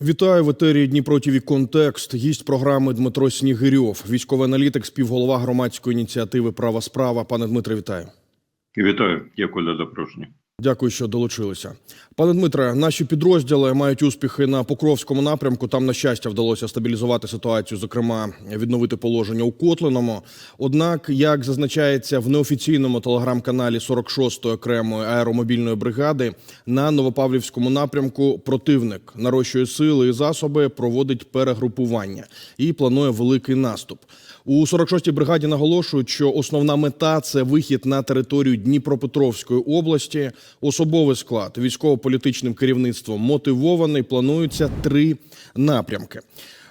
Вітаю в етері Дніпро ТІВІ Контекст. Гість програми Дмитро Снігирьов, військовий аналітик, співголова громадської ініціативи Права справа. Пане Дмитре, вітаю. Вітаю, дякую за запрошення. Дякую, що долучилися. Пане Дмитре, наші підрозділи мають успіхи на Покровському напрямку. Там, на щастя, вдалося стабілізувати ситуацію, зокрема, відновити положення у Котлиному. Однак, як зазначається в неофіційному телеграм-каналі 46-ї окремої аеромобільної бригади, на Новопавлівському напрямку противник нарощує сили і засоби, проводить перегрупування і планує великий наступ. У 46-й бригаді наголошують, що основна мета це вихід на територію Дніпропетровської області. Особовий склад військово-політичним керівництвом мотивований. Плануються три напрямки.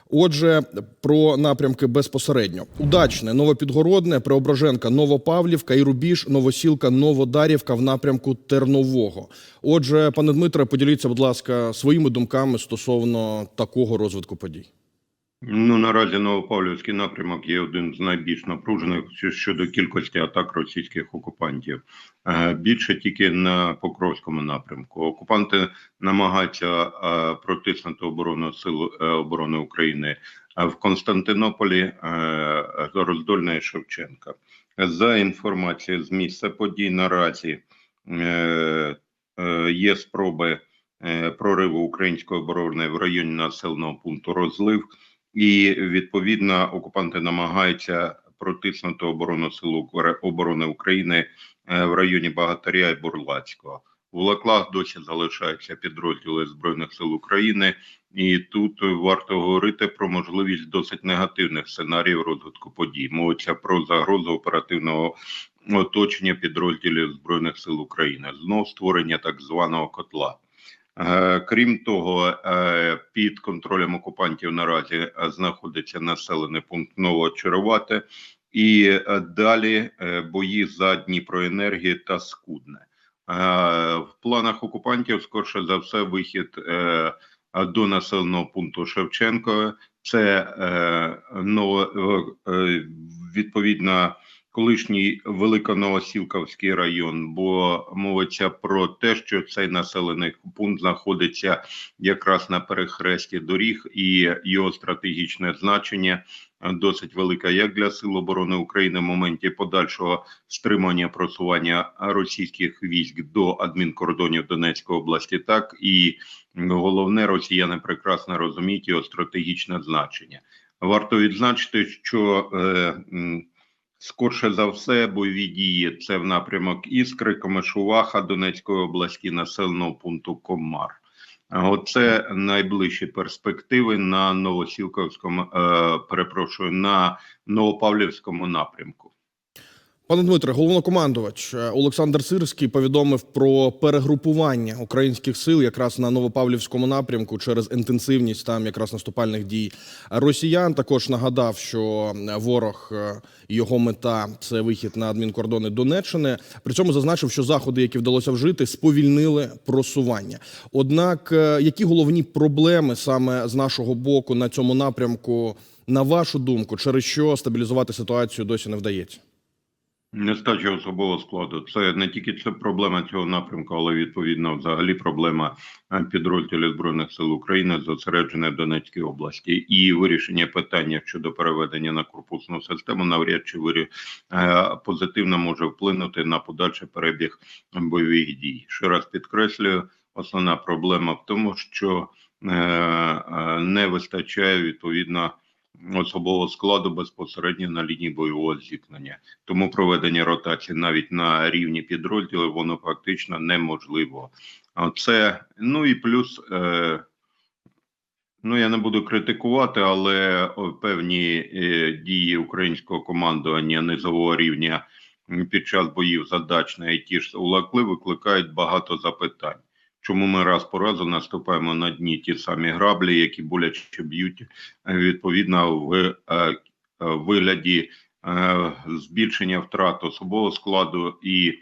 Отже, про напрямки безпосередньо: удачне, Новопідгородне, Преображенка, Новопавлівка і Рубіж, Новосілка, Новодарівка в напрямку Тернового. Отже, пане Дмитре, поділіться, будь ласка, своїми думками стосовно такого розвитку подій. Ну наразі Новопавлівський напрямок є один з найбільш напружених щодо кількості атак російських окупантів. Е, Більше тільки на Покровському напрямку. Окупанти намагаються е, протиснути оборону сил е, оборони України в Константинополі, Роздольна і Шевченка. За інформацією з місця подій наразі є спроби прориву української оборони в районі населеного пункту Розлив. І відповідно окупанти намагаються протиснути оборону сил оборони України е, в районі Багатаря і Бурлацького. В Лаклах досі залишаються підрозділи збройних сил України, і тут варто говорити про можливість досить негативних сценаріїв розвитку подій. Мовиться про загрозу оперативного оточення підрозділів збройних сил України, знов створення так званого котла. Е, Крім того, е, під контролем окупантів наразі е, знаходиться населений пункт Новочаровате і далі бої за Дніпроенергії та Скудне. В планах окупантів, скорше за все, вихід до населеного пункту Шевченко. Це ново, відповідно колишній Великоновосілковський район, бо мовиться про те, що цей населений пункт знаходиться якраз на перехресті доріг, і його стратегічне значення досить велике як для сил оборони України в моменті подальшого стримання просування російських військ до адмінкордонів Донецької області, так і головне, росіяни прекрасно розуміють його стратегічне значення. Варто відзначити, що е, Скорше за все, бойові дії це в напрямок Іскри, Комишуваха Донецької області, населеного пункту Комар. Оце найближчі перспективи на Новосілковському, е, перепрошую, на Новопавлівському напрямку. Пане Дмитре, головнокомандувач е, Олександр Сирський повідомив про перегрупування українських сил якраз на Новопавлівському напрямку через інтенсивність там якраз наступальних дій росіян. Також нагадав, що ворог е, його мета це вихід на адмінкордони Донеччини. При цьому зазначив, що заходи, які вдалося вжити, сповільнили просування. Однак, е, які головні проблеми саме з нашого боку на цьому напрямку, на вашу думку, через що стабілізувати ситуацію досі не вдається? Нестача особового складу. Це не тільки це проблема цього напрямку, але відповідно взагалі проблема е, підрозділів збройних сил України зосереджена в Донецькій області, і вирішення питання щодо переведення на корпусну систему навряд чи вирі... е, позитивно може вплинути на подальший перебіг бойових дій. Ще раз підкреслюю, основна проблема в тому, що е, не вистачає відповідно особового складу безпосередньо на лінії бойового зіткнення. Тому проведення ротації навіть на рівні підрозділів воно фактично неможливо. Це ну і плюс. Е, Ну, я не буду критикувати, але певні е, дії українського командування низового рівня під час боїв задачна і ті ж улакли викликають багато запитань. Чому ми раз по разу наступаємо на дні ті самі граблі, які боляче б'ють е, відповідно в е, е, вигляді збільшення втрат особового складу і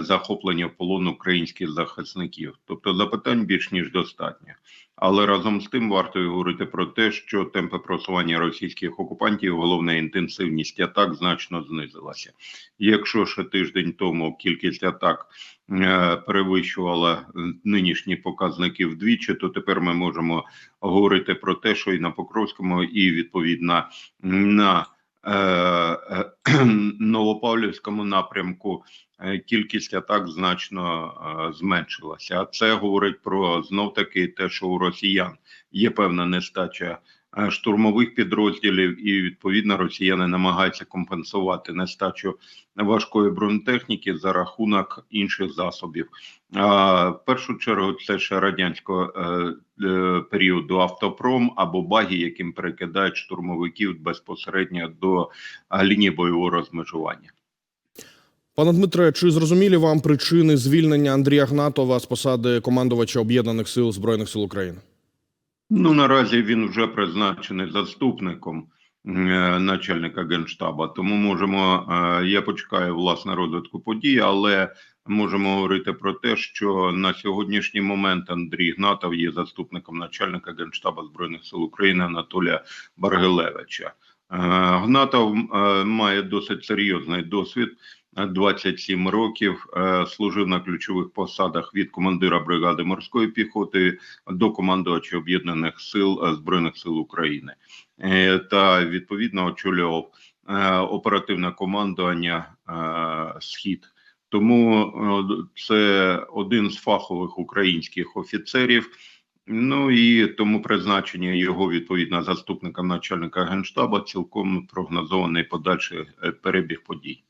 захоплення в полон українських захисників. Тобто запитань більш ніж достатньо. Але разом з тим варто говорити про те, що темпи просування російських окупантів, головна інтенсивність атак значно знизилася. Якщо ще тиждень тому кількість атак е, перевищувала е, нинішні показники вдвічі, то тепер ми можемо говорити про те, що і на Покровському, і відповідно на Новопавлівському напрямку е, кількість атак значно е, зменшилася. А це говорить про знов таки те, що у росіян є певна нестача е, штурмових підрозділів, і відповідно росіяни намагаються компенсувати нестачу важкої бронетехніки за рахунок інших засобів. А в першу чергу це ще радянського е, е, періоду автопром або баги, яким перекидають штурмовиків безпосередньо до е, лінії бойового розмежування. Пане Дмитре, чи зрозумілі вам причини звільнення Андрія Гнатова з посади командувача об'єднаних сил збройних сил України? Ну наразі він вже призначений заступником е, начальника генштаба. Тому можемо. е, я почекаю власне розвитку подій, але можемо говорити про те, що на сьогоднішній момент Андрій Гнатов є заступником начальника генштаба збройних сил України Анатолія Баргилевича. Е, Гнатов має досить серйозний досвід. Е, 27 років е, служив на ключових посадах від командира бригади морської піхоти до командувача об'єднаних сил е, збройних сил України Е, та відповідно очолював оперативне командування Схід. Тому це один з фахових українських офіцерів. Ну і тому призначення його відповідно заступником начальника генштаба цілком прогнозований подальший перебіг подій.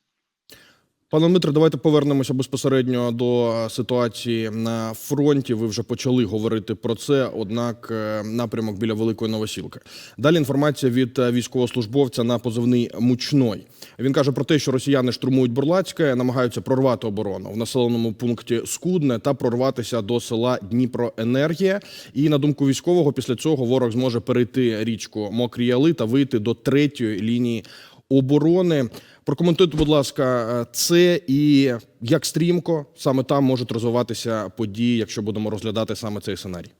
Пане Дмитре, давайте повернемося безпосередньо до ситуації на фронті. Ви вже почали говорити про це. Однак, е, напрямок біля Великої Новосілки. Далі інформація від е, військовослужбовця на позивний мучной. Він каже про те, що росіяни штурмують Бурлацьке, намагаються прорвати оборону в населеному пункті Скудне та прорватися до села Дніпроенергія. І на думку військового, після цього ворог зможе перейти річку Мокрі Яли та вийти до третьої лінії оборони. Прокоментуйте, будь ласка, е, це і як стрімко саме там можуть розвиватися події, якщо будемо розглядати саме цей сценарій.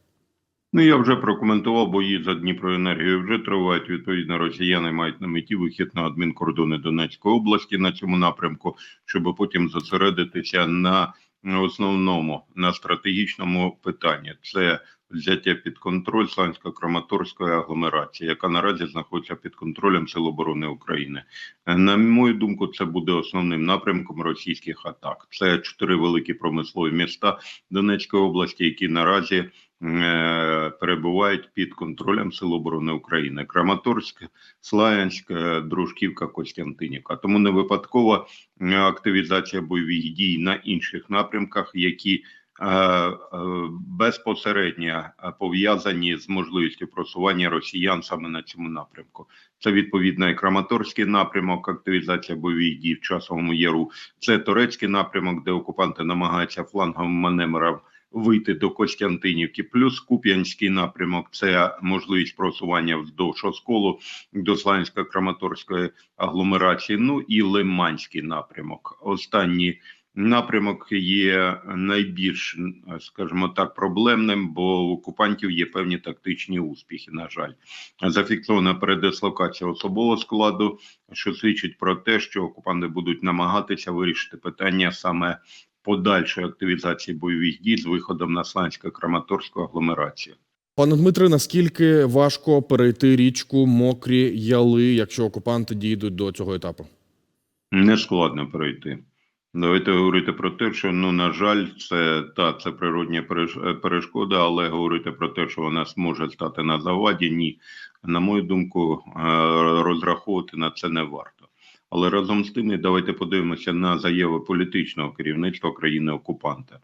Ну я вже прокоментував бої за Дніпроенергію. Вже тривають відповідно. Росіяни мають на меті вихід на адмінкордони Донецької області на цьому напрямку, щоб потім зосередитися на основному на стратегічному питанні. Це взяття під контроль Слансько-Краматорської агломерації, яка наразі знаходиться під контролем Сил оборони України. Е, На мою думку, це буде основним напрямком російських атак. Це чотири великі промислові міста Донецької області, які наразі перебувають під контролем Сил оборони України: Краматорськ, Славянськ, е, Дружківка, Костянтинівка. Тому не випадково е, активізація бойових дій на інших напрямках, які е, е, безпосередньо е, пов'язані з можливістю просування росіян саме на цьому напрямку. Це відповідно і Краматорський напрямок, активізація бойових дій в часовому яру. Це турецький напрямок, де окупанти намагаються фланговим маневром вийти до Костянтинівки, плюс Куп'янський напрямок це можливість просування вздовж осколу до Славянсько-Краматорської агломерації. Ну і Лиманський напрямок. Останній напрямок є найбільш, скажімо так, проблемним, бо у окупантів є певні тактичні успіхи. На жаль, зафіксована передислокація особового складу, що свідчить про те, що окупанти будуть намагатися вирішити питання саме подальшої активізації бойових дій з виходом на Слансько-Краматорську агломерацію. Пане Дмитре, наскільки важко перейти річку Мокрі Яли, якщо окупанти дійдуть до цього етапу? Не складно перейти. Давайте говорити про те, що ну на жаль, це та це природня переш- перешкода, але говорити про те, що вона зможе стати на заваді, ні. На мою думку, е, розраховувати на це не варто. Але разом з тим, давайте подивимося на заяви політичного керівництва країни-окупанта.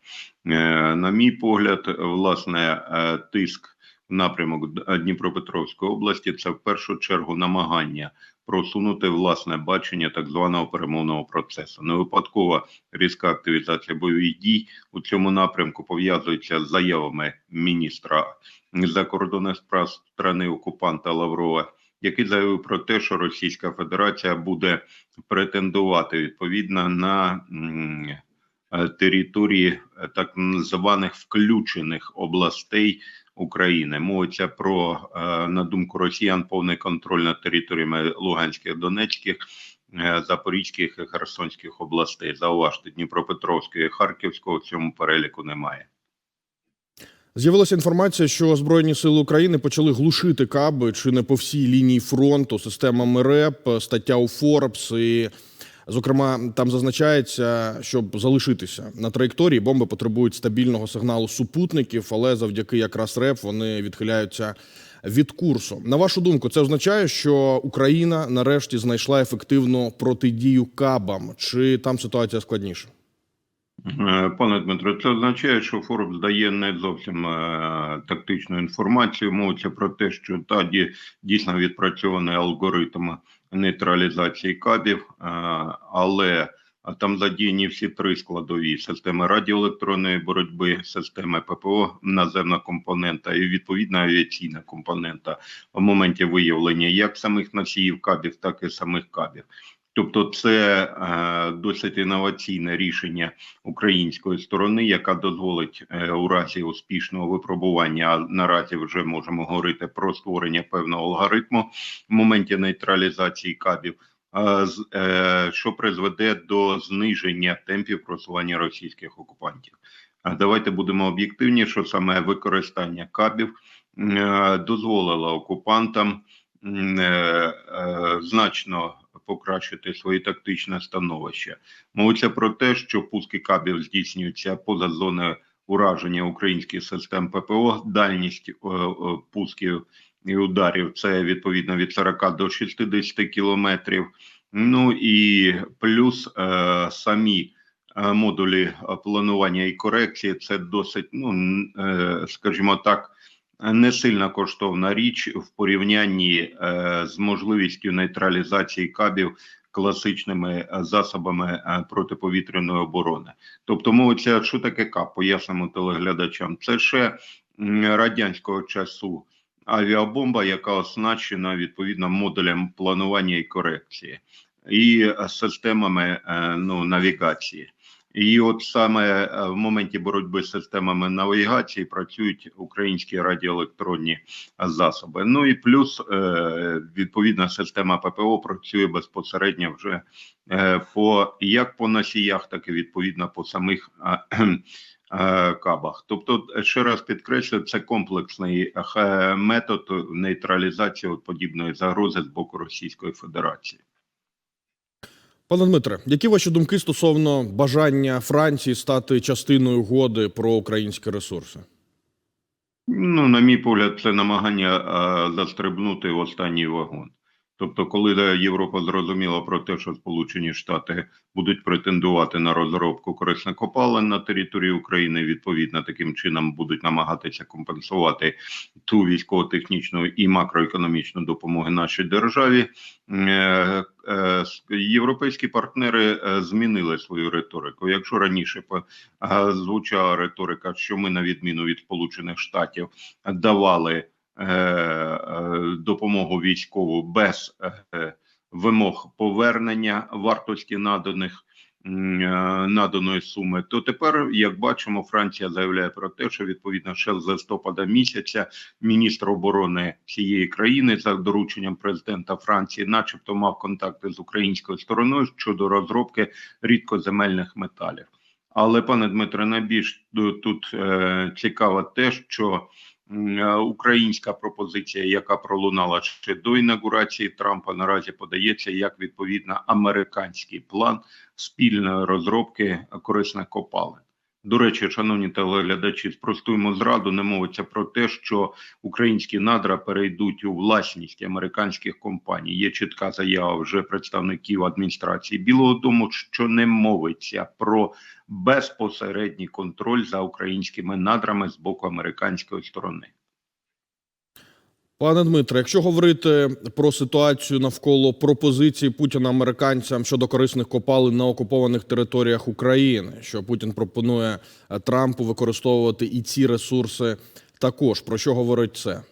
Е, На мій погляд, власне, е, тиск в напрямок Дніпропетровської області це в першу чергу намагання просунути власне бачення так званого перемовного процесу. Не випадкова різка активізація бойових дій у цьому напрямку пов'язується з заявами міністра закордонних справ страни окупанта Лаврова, який заявив про те, що Російська Федерація буде претендувати відповідно на е, території е, так званих включених областей України. Мовиться про, е, на думку росіян, повний контроль над територіями Луганських, Донецьких Запорізьких і Херсонських областей. Зауважте, Дніпропетровської і Харківського в цьому переліку немає. З'явилася інформація, що Збройні сили України почали глушити каби чи не по всій лінії фронту системами РЕП, стаття у Forbes. І, зокрема, там зазначається, щоб залишитися на траєкторії, бомби потребують стабільного сигналу супутників, але завдяки якраз РЕП вони відхиляються від курсу. На вашу думку, це означає, що Україна нарешті знайшла ефективну протидію кабам, чи там ситуація складніша? Е, Пане Дмитро, це означає, що Форбс дає не зовсім е, тактичну інформацію. Мовиться про те, що та ді- дійсно відпрацьований алгоритм нейтралізації кабів, е, але там задіяні всі три складові: системи радіоелектронної боротьби, системи ППО, наземна компонента і відповідна авіаційна компонента в моменті виявлення як самих носіїв кабів, так і самих кабів. Тобто, це е, досить інноваційне рішення української сторони, яка дозволить е, у разі успішного випробування. А наразі вже можемо говорити про створення певного алгоритму в моменті нейтралізації кабів, е, е, що призведе до зниження темпів просування російських окупантів. А давайте будемо об'єктивні, що саме використання кабів е, дозволило окупантам е, е, значно покращити своє тактичне становище. Мовиться про те, що пуски кабів здійснюються поза зоною ураження українських систем ППО. Дальність е, е, пусків і ударів це відповідно від 40 до 60 кілометрів. Ну і плюс е, самі е, модулі планування і корекції це досить, ну е, скажімо так, не сильно коштовна річ в порівнянні е, з можливістю нейтралізації кабів класичними е, засобами е, протиповітряної оборони. Тобто, мовиться, що таке КАП, пояснимо телеглядачам. Це ще радянського часу авіабомба, яка оснащена відповідно модулем планування і корекції і системами ну, навігації. І от саме е, в моменті боротьби з системами навігації працюють українські радіоелектронні засоби. Ну і плюс е, відповідна система ППО працює безпосередньо вже е, по як по носіях, так і відповідно по самих кабах. Тобто, ще раз підкреслю, це комплексний метод нейтралізації подібної загрози з боку Російської Федерації. Пане Дмитре, які ваші думки стосовно бажання Франції стати частиною угоди про українські ресурси? Ну, на мій погляд, це намагання застрибнути в останній вагон. Тобто, коли е, Європа зрозуміла про те, що Сполучені Штати будуть претендувати на розробку корисних копалин на території України, відповідно таким чином будуть намагатися компенсувати ту військово-технічну і макроекономічну допомогу нашій державі. Е, е, Європейські партнери змінили свою риторику. Якщо раніше звучала риторика, що ми, на відміну від Сполучених Штатів, давали допомогу військову без е, вимог повернення вартості наданих. е, Наданої суми, то тепер, як бачимо, Франція заявляє про те, що відповідно ще з листопада місяця міністр оборони цієї країни за дорученням президента Франції, начебто, мав контакти з українською стороною щодо розробки рідкоземельних металів. Але, пане Дмитре, найбільш тут е, цікаво те, що е, українська пропозиція, яка пролунала ще до інаугурації Трампа, наразі подається як відповідно американський план спільної розробки корисних копалин. До речі, шановні телеглядачі, спростуємо зраду. Не мовиться про те, що українські надра перейдуть у власність американських компаній. Є чітка заява вже представників адміністрації Білого Дому, що не мовиться про безпосередній контроль за українськими надрами з боку американської сторони. Пане Дмитре, якщо говорити про ситуацію навколо пропозиції Путіна американцям щодо корисних копалин на окупованих територіях України, що Путін пропонує Трампу використовувати і ці ресурси також, про що говорить це?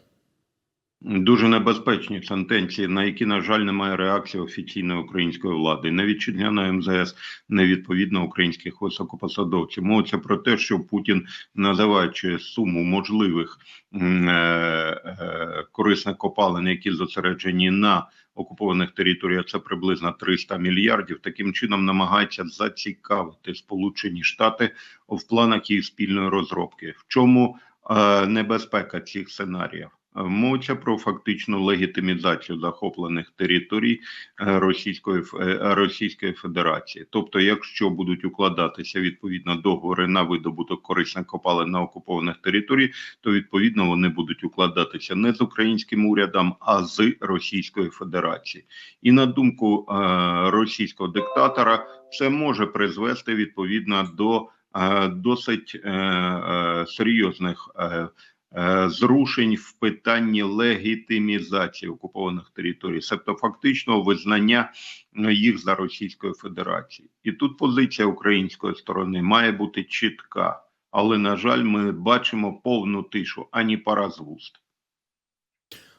Дуже небезпечні сентенції, на які, на жаль, немає реакції офіційної української влади, не вітчизняної МЗС, не відповідно українських високопосадовців. Мовиться про те, що Путін, називаючи суму можливих е, е, корисних копалин, які зосереджені на окупованих територіях, це приблизно 300 мільярдів. Таким чином намагається зацікавити Сполучені Штати в планах їх спільної розробки. В чому е, небезпека цих сценаріїв? Е, Мовиться про фактичну легітимізацію захоплених територій е, Російської е, Російської Федерації. Тобто, якщо будуть укладатися відповідно договори на видобуток корисних копалин на окупованих територій, то відповідно вони будуть укладатися не з українським урядом, а з Російської Федерації. І на думку російського диктатора, це може призвести відповідно до досить серйозних. Е, Зрушень в питанні легітимізації окупованих територій, тобто фактичного визнання е, їх за Російською Федерацією, і тут позиція української сторони має бути чітка, але на жаль, ми бачимо повну тишу, ані пара з вуст.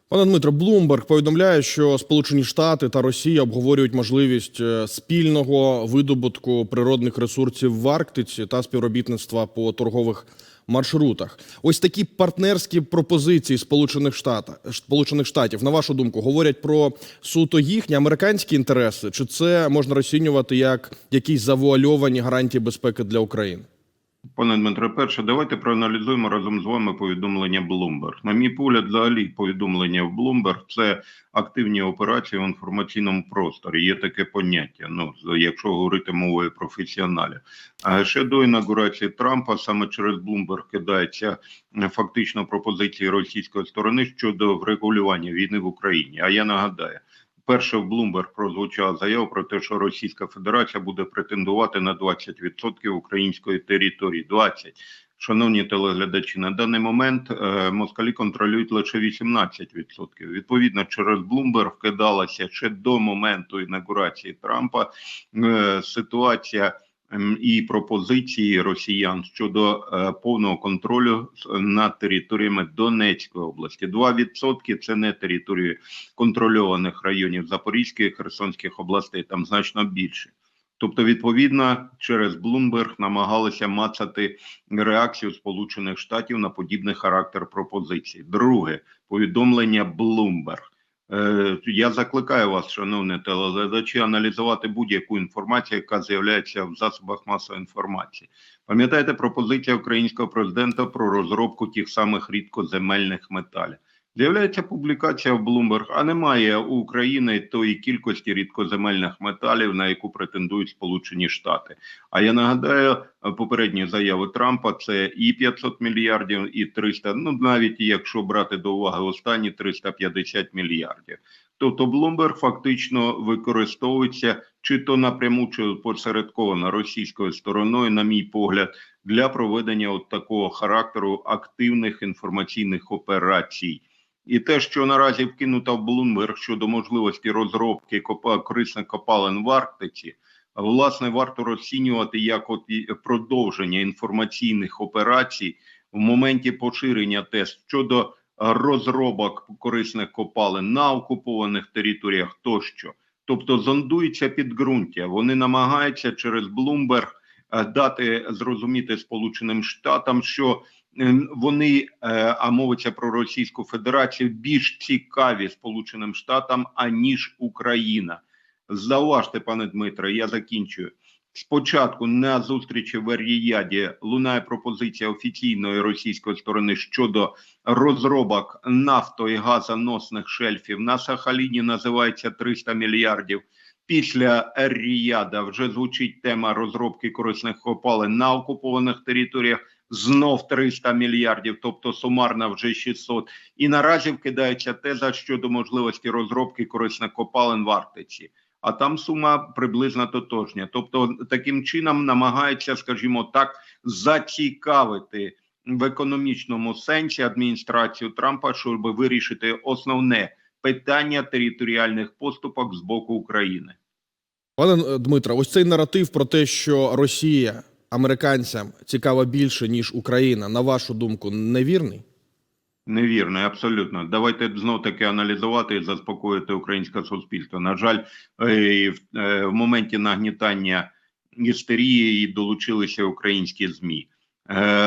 Пане Дмитро, Блумберг повідомляє, що Сполучені Штати та Росія обговорюють можливість е, спільного видобутку природних ресурсів в Арктиці та співробітництва по торгових маршрутах. Ось такі партнерські пропозиції Сполучених Штатів, Сполучених Штатів, на вашу думку, говорять про суто їхні американські інтереси, чи це можна розцінювати як якісь завуальовані гарантії безпеки для України? Пане Дмитре, перше, давайте проаналізуємо разом з вами повідомлення Bloomberg. На мій погляд, взагалі повідомлення в Bloomberg – це активні операції в інформаційному просторі. Є таке поняття. Ну якщо говорити мовою професіоналів. А ще до інаугурації Трампа саме через Bloomberg кидається е, фактично пропозиції російської сторони щодо врегулювання війни в Україні. А я нагадаю. Перше в Bloomberg прозвучала заява про те, що Російська Федерація буде претендувати на 20% української території. 20. Шановні телеглядачі, на даний момент е, москалі контролюють лише 18%. Відповідно, через Bloomberg вкидалася ще до моменту інаугурації Трампа е, ситуація і пропозиції росіян щодо е, повного контролю над територіями Донецької області. 2% – це не території контрольованих районів Запорізької Херсонських областей, там значно більше. Тобто, відповідно, через Bloomberg намагалися мацати реакцію Сполучених Штатів на подібний характер пропозицій. Друге повідомлення Bloomberg. Е, Я закликаю вас, шановні телеглядачі, аналізувати будь-яку інформацію, яка з'являється в засобах масової інформації. Пам'ятаєте пропозиція українського президента про розробку тих самих рідкоземельних металів? З'являється публікація в Bloomberg, а немає у України тої кількості рідкоземельних металів, на яку претендують Сполучені Штати. А я нагадаю, попередні заяви Трампа це і 500 мільярдів, і 300, ну навіть якщо брати до уваги останні 350 мільярдів. Тобто Bloomberg фактично використовується чи то напряму, чи посередковано російською стороною, на мій погляд, для проведення от такого характеру активних інформаційних операцій. І те, що наразі вкинуто в Bloomberg щодо можливості розробки корисних копалин в Арктиці, власне, варто розцінювати як от продовження інформаційних операцій в моменті поширення тест щодо розробок корисних копалин на окупованих територіях тощо. Тобто зондується підґрунтя. Вони намагаються через е, дати зрозуміти Сполученим Штатам, що е, вони, е, а мовиться про Російську Федерацію, більш цікаві Сполученим Штатам аніж Україна. Зауважте, пане Дмитре, я закінчую. Спочатку на зустрічі в Ріяді лунає пропозиція офіційної російської сторони щодо розробок нафто і газоносних шельфів на Сахаліні називається 300 мільярдів. Після Ріяда вже звучить тема розробки корисних копалин на окупованих територіях. Знов 300 мільярдів, тобто сумарно вже 600. І наразі вкидається теза щодо можливості розробки корисних копалин в Арктиці. А там сума приблизно тотожня. Тобто, таким чином намагається, скажімо так, зацікавити в економічному сенсі адміністрацію Трампа, щоб вирішити основне питання територіальних поступок з боку України. Пане е, Дмитро, ось цей наратив про те, що Росія американцям цікава більше ніж Україна, на вашу думку, невірний? Невірно, абсолютно. Давайте знов таки аналізувати і заспокоїти українське суспільство. На жаль, е, в, е, в моменті нагнітання істерії долучилися українські змі.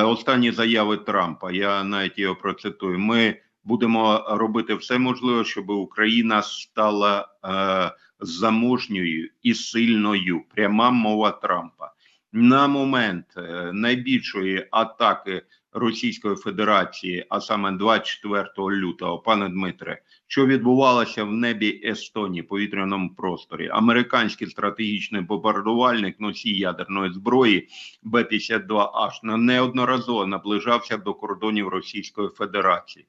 Останні заяви Трампа. Я навіть його процитую. Ми будемо робити все можливе, щоб Україна стала е, заможньою і сильною. Пряма мова Трампа. На момент е, найбільшої атаки Російської Федерації, а саме 24 лютого, пане Дмитре, що відбувалося в небі Естонії, повітряному просторі, американський стратегічний бомбардувальник носій ядерної зброї Б-52H на- неодноразово наближався до кордонів Російської Федерації,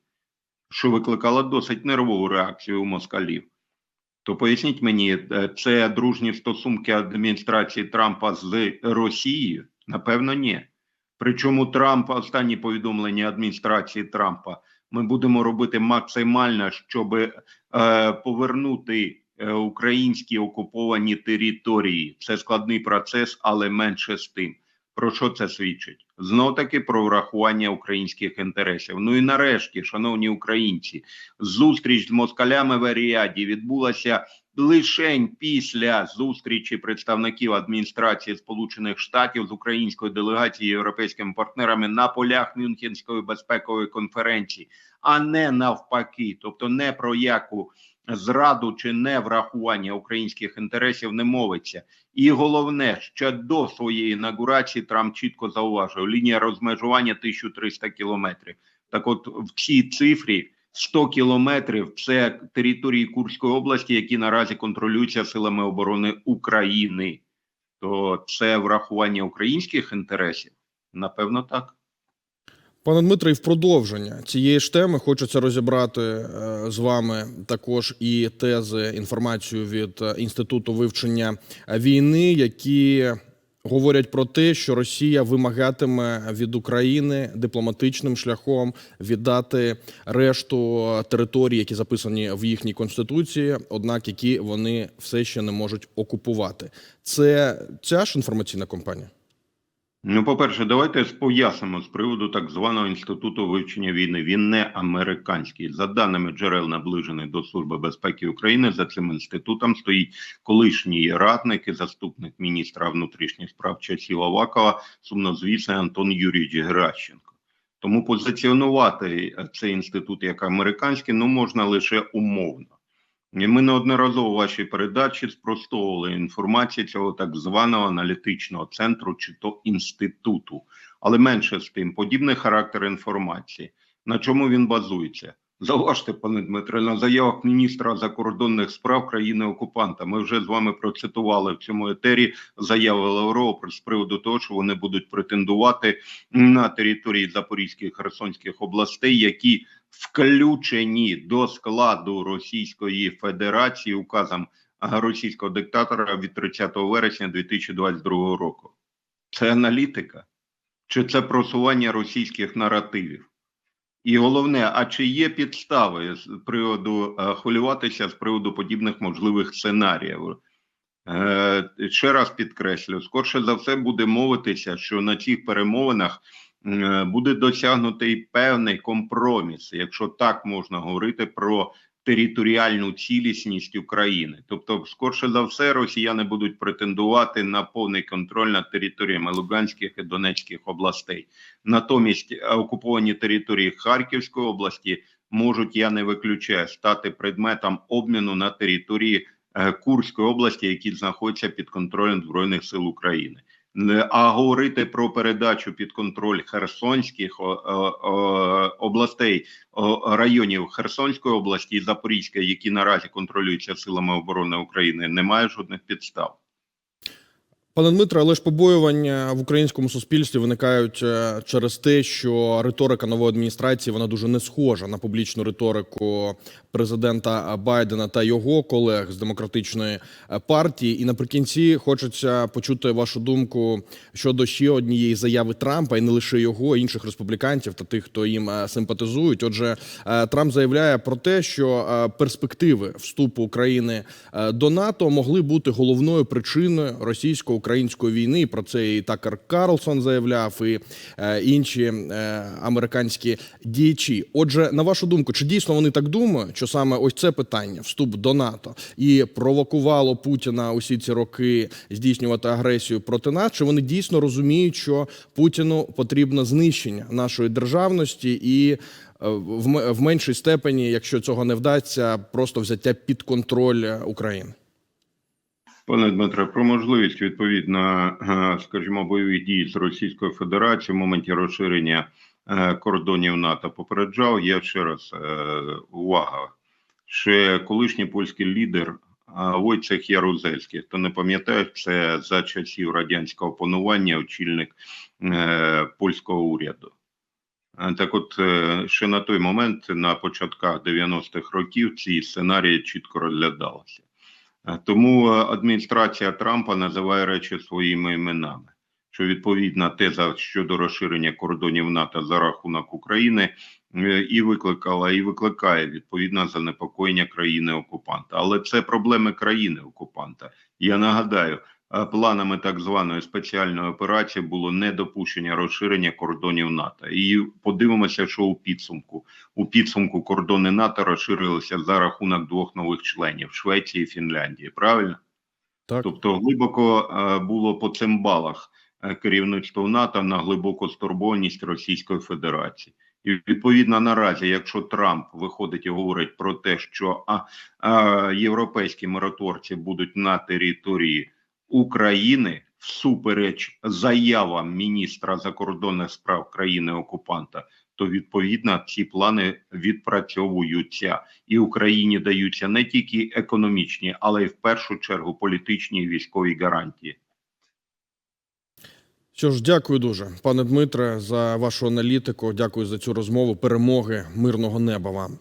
що викликало досить нервову реакцію у москалів. То поясніть мені, е, це дружні стосунки адміністрації Трампа з Росією? Напевно, ні. Причому Трамп, останні повідомлення адміністрації Трампа, ми будемо робити максимально, щоб е, повернути е, українські окуповані території. Це складний процес, але менше з тим. Про що це свідчить? Знов таки про врахування українських інтересів. Ну і нарешті, шановні українці, зустріч з москалями в Аріаді відбулася лишень після зустрічі представників адміністрації Сполучених Штатів з українською делегацією європейськими партнерами на полях Мюнхенської безпекової конференції, а не навпаки, тобто не про яку зраду чи не врахування українських інтересів не мовиться. І головне, ще до своєї інаугурації Трамп чітко зауважив лінія розмежування 1300 кілометрів. Так, от в цій цифрі 100 кілометрів це території Курської області, які наразі контролюються силами оборони України. То це врахування українських інтересів? Напевно, так. Пане Дмитре, і в продовження цієї ж теми хочеться розібрати е, з вами також і тези, інформацію від е, інституту вивчення війни, які говорять про те, що Росія вимагатиме від України дипломатичним шляхом віддати решту територій, які записані в їхній конституції, однак які вони все ще не можуть окупувати. Це ця ж інформаційна кампанія. Ну, по-перше, давайте пояснимо з приводу так званого інституту вивчення війни. Він не американський. За даними джерел, наближених до Служби безпеки України, за цим інститутом стоїть колишній радник і заступник міністра внутрішніх справ часів Авакова, сумнозвісний Антон Юрійович Геращенко. Тому позиціонувати цей інститут як американський ну можна лише умовно. І Ми неодноразово вашій передачі спростовували інформацію цього так званого аналітичного центру чи то інституту, але менше з тим, подібний характер інформації. На чому він базується? Зауважте, пане Дмитре, на заявах міністра закордонних справ країни окупанта. Ми вже з вами процитували в цьому етері заяви Лаврова з приводу того, що вони будуть претендувати на території Запорізьких Херсонських областей, які включені до складу Російської Федерації указом російського диктатора від 30 вересня 2022 року. Це аналітика чи це просування російських наративів? І головне, а чи є підстави з приводу е, хвилюватися з приводу подібних можливих сценаріїв? Е, ще раз підкреслю, скорше за все буде мовитися, що на цих перемовинах буде досягнутий певний компроміс, якщо так можна говорити про територіальну цілісність України. Тобто, скорше за все, росіяни будуть претендувати на повний контроль над територіями Луганських і Донецьких областей. Натомість е, окуповані території Харківської області можуть, я не виключаю, стати предметом обміну на території е, Курської області, які знаходяться під контролем Збройних сил України. Не- А говорити про передачу під контроль Херсонських областей, районів Херсонської області і Запорізької, які наразі контролюються силами оборони України, немає жодних підстав. Пане Дмитре, але ж побоювання в українському суспільстві виникають е, через те, що риторика нової адміністрації вона дуже не схожа на публічну риторику президента Байдена та його колег з демократичної е, партії. І наприкінці хочеться почути вашу думку щодо ще однієї заяви Трампа, і не лише його, інших республіканців та тих, хто їм е, симпатизують. Отже, Трамп заявляє про те, що перспективи вступу України до НАТО могли бути головною причиною російсько російсько-української війни. Про це і Такер Карлсон заявляв, і е, інші е, американські діячі. Отже, на вашу думку, чи дійсно вони так думають, що саме ось це питання, вступ до НАТО, і провокувало Путіна усі ці роки здійснювати агресію проти нас? Чи вони дійсно розуміють, що Путіну потрібно знищення нашої державності і е, в меншій степені, якщо цього не вдасться, просто взяття під контроль України? Пане Дмитре, про можливість відповідно, е, скажімо, бойових дій з Російською Федерацією в моменті розширення е, кордонів НАТО попереджав. Я ще раз е, увага. Ще колишній польський лідер Войцех Ярузельський. Хто не пам'ятає, це за часів радянського панування очільник польського уряду. Так, от ще на той момент, на початках 90-х років, ці сценарії чітко розглядалися. Е, Тому е, адміністрація Трампа називає речі своїми іменами. Що відповідна теза щодо розширення кордонів НАТО за рахунок України е, і викликала, і викликає відповідне занепокоєння країни окупанта. Але це проблеми країни окупанта. Я нагадаю, планами так званої спеціальної операції було недопущення розширення кордонів НАТО. І подивимося, що у підсумку у підсумку кордони НАТО розширилися за рахунок двох нових членів Швеції і Фінляндії. Правильно? Так, Тобто глибоко е, було по цим балах е, керівництво НАТО на глибоку стурбованість Російської Федерації. І відповідно наразі, якщо Трамп виходить і говорить про те, що а, а, європейські миротворці будуть на території України всупереч заявам міністра закордонних справ країни окупанта, то відповідно ці плани відпрацьовуються і Україні даються не тільки економічні, але й в першу чергу політичні і військові гарантії. що ж, дякую дуже, пане Дмитре, за вашу аналітику. Дякую за цю розмову. Перемоги, мирного неба вам.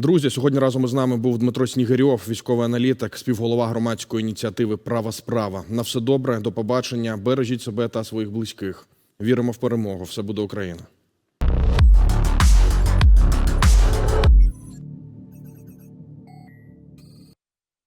Друзі, сьогодні разом із нами був Дмитро Снігирьов, військовий аналітик, співголова громадської ініціативи Права справа. На все добре, до побачення. Бережіть себе та своїх близьких. Віримо в перемогу. Все буде Україна.